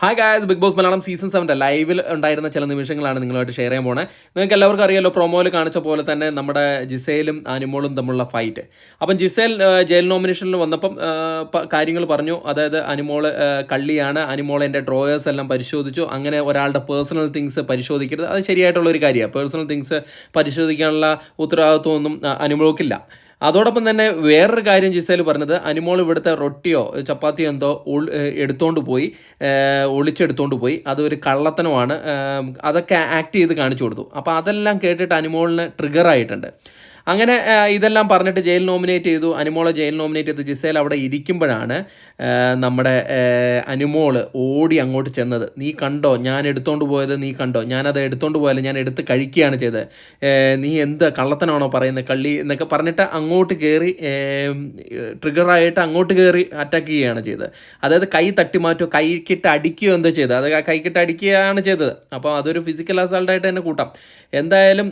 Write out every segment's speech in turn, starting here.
Hi guys big boss Malayalam season സെവന്റെ ലൈവിൽ ഉണ്ടായിരുന്ന ചില നിമിഷങ്ങളാണ് നിങ്ങളുമായിട്ട് ഷെയർ ചെയ്യാൻ പോണേ. നിങ്ങൾക്ക് എല്ലാവർക്കും അറിയാലോ പ്രൊമോയിൽ കാണിച്ച പോലെ തന്നെ നമ്മുടെ ജിസേലും അനിമോളും തമ്മിലുള്ള ഫൈറ്റ് അപ്പം ജിസേൽ ജയിൽ നോമിനേഷനിൽ വന്നപ്പം കാര്യങ്ങൾ പറഞ്ഞു. അതായത് അനിമോൾ കള്ളിയാണ്. അനിമോൾ ഡ്രോയേഴ്സ് എല്ലാം പരിശോധിച്ചു. അങ്ങനെ ഒരാളുടെ പേഴ്സണൽ തിങ്സ് പരിശോധിക്കരുത്. അത് ശരിയായിട്ടുള്ള ഒരു കാര്യമാണ്. പേഴ്സണൽ തിങ്സ് പരിശോധിക്കാനുള്ള ഉത്തരവാദിത്വമൊന്നും അനിമോൾക്കില്ല. അതോടൊപ്പം തന്നെ വേറൊരു കാര്യം ജിസേൽ പറഞ്ഞത് അനിമോൾ ഇവിടുത്തെ റൊട്ടിയോ ചപ്പാത്തിയോ എന്തോ എടുത്തോണ്ട് പോയി ഒളിച്ചെടുത്തോണ്ട് പോയി. അതൊരു കള്ളത്തനമാണ്. അതൊക്കെ ആക്ട് ചെയ്ത് കാണിച്ചു കൊടുത്തു. അപ്പോൾ അതെല്ലാം കേട്ടിട്ട് അനിമോളിന് ട്രിഗർ ആയിട്ടുണ്ട്. അങ്ങനെ ഇതെല്ലാം പറഞ്ഞിട്ട് ജയിൽ നോമിനേറ്റ് ചെയ്തു. അനുമോളെ ജയിൽ നോമിനേറ്റ് ചെയ്ത് ജിസേൽ അവിടെ ഇരിക്കുമ്പോഴാണ് നമ്മുടെ അനുമോൾ ഓടി അങ്ങോട്ട് ചെന്നത്. നീ കണ്ടോ? ഞാൻ എടുത്തോണ്ട് പോയത് നീ കണ്ടോ? ഞാനത് എടുത്തോണ്ട് പോയാലും ഞാൻ എടുത്ത് കഴിക്കുകയാണ് ചെയ്തത്. നീ എന്ത് കള്ളത്തനാണോ പറയുന്നത്? കള്ളി എന്നൊക്കെ പറഞ്ഞിട്ട് അങ്ങോട്ട് കയറി ട്രിഗറായിട്ട് അങ്ങോട്ട് കയറി അറ്റാക്ക് ചെയ്യുകയാണ് ചെയ്തത്. അതായത് കൈ തട്ടി മാറ്റുമോ കൈക്കിട്ട് അടിക്കുകയോ എന്തോ ചെയ്തത്? അത് കൈക്കിട്ട് അടിക്കുകയാണ് ചെയ്തത്. അപ്പോൾ അതൊരു ഫിസിക്കൽ അസൾട്ടായിട്ട് തന്നെ കൂട്ടാം. എന്തായാലും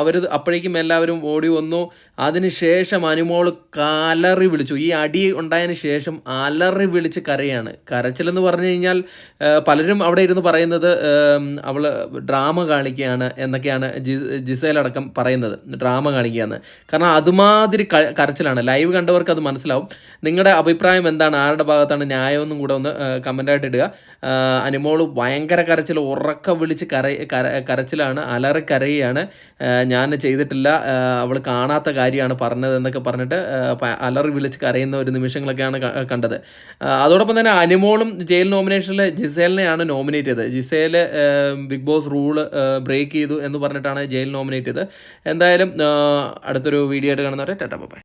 അവർ അപ്പോഴേക്കും എല്ലാവരും ഓടി വന്നു. അതിനുശേഷം അനുമോൾ കലറി വിളിച്ചു. ഈ അടി ഉണ്ടായതിന് ശേഷം അലറി വിളിച്ച് കരയാണ്. കരച്ചിലെന്ന് പറഞ്ഞു കഴിഞ്ഞാൽ പലരും അവിടെ ഇരുന്ന് പറയുന്നത് അവൾ ഡ്രാമ കാണിക്കുകയാണ് എന്നൊക്കെയാണ് ജി ജിസേലടക്കം പറയുന്നത്. ഡ്രാമ കാണിക്കുകയാണ്. കാരണം അതുമാതിരി കരച്ചിലാണ്. ലൈവ് കണ്ടവർക്ക് അത് മനസ്സിലാവും. നിങ്ങളുടെ അഭിപ്രായം എന്താണ്? ആരുടെ ഭാഗത്താണ് ന്യായമെന്നും കൂടെ ഒന്ന് കമന്റായിട്ട് ഇടുക. അനുമോൾ ഭയങ്കര കരച്ചിൽ ഉറക്ക വിളിച്ച് കര കര- കരച്ചിലാണ് അലറി കരയുകയാണ്. ഞാൻ ചെയ്തിട്ടില്ല. അവൾ കാണാത്ത കാര്യമാണ് പറഞ്ഞത് എന്നൊക്കെ പറഞ്ഞിട്ട് അലറി വിളിച്ച് കരയുന്ന ഒരു നിമിഷങ്ങളൊക്കെയാണ് കണ്ടത്. അതോടൊപ്പം തന്നെ അനുമോളും ജയിൽ നോമിനേഷനിൽ ജിസേലിനെയാണ് നോമിനേറ്റ് ചെയ്തത്. Gisele big boss rule break ചെയ്തു എന്ന് പറഞ്ഞിട്ടാണ് ജയിൽ നോമിനേറ്റ് ചെയ്തത്. എന്തായാലും അടുത്തൊരു വീഡിയോ ആയിട്ട് കാണുന്നവരെ ടാറ്റ ബൈ.